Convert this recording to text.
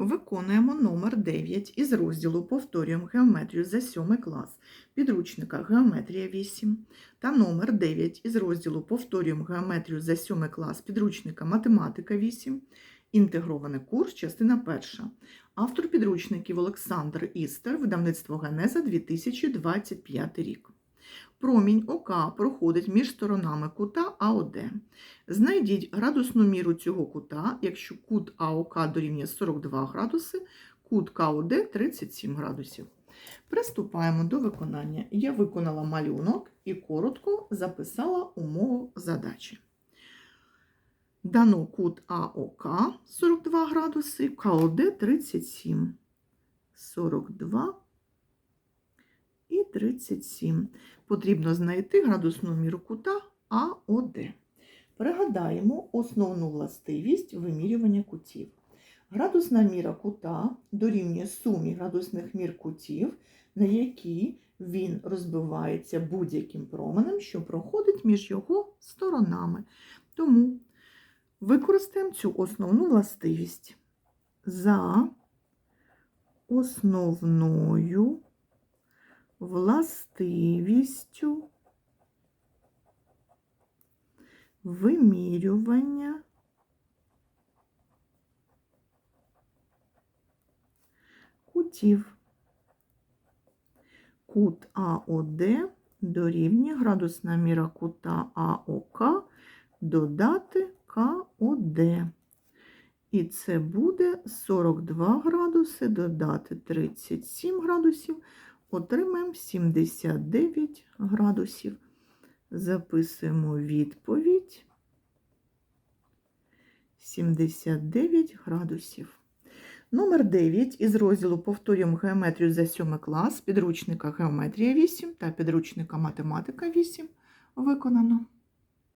Виконуємо номер 9 із розділу Повторюємо геометрію за 7 клас підручника Геометрія 8 та номер 9 із розділу Повторюємо геометрію за 7 клас підручника Математика 8. Інтегрований курс, частина 1. Автор підручників Олександр Істер, видавництво Генеза 2025 рік. Промінь ОК проходить між сторонами кута АОД. Знайдіть градусну міру цього кута, якщо кут АОК дорівнює 42 градуси, кут КОД 37 градусів. Приступаємо до виконання. Я виконала малюнок і коротко записала умову задачі. Дано кут АОК 42 градуси, КОД 37. 42 і 37. Потрібно знайти градусну міру кута АОД. Пригадаємо основну властивість вимірювання кутів. Градусна міра кута дорівнює сумі градусних мір кутів, на які він розбивається будь-яким променем, що проходить між його сторонами. Тому використаємо цю основну властивість. За основною властивістю вимірювання кутів. Кут АОД дорівнює градусна міра кута АОК додати КОД. І це буде 42 градуси додати 37 градусів, отримаємо 79 градусів. Записуємо відповідь 79 градусів. Номер 9 із розділу Повторюємо геометрію за 7 клас підручника Геометрія 8 та підручника Математика 8 виконано.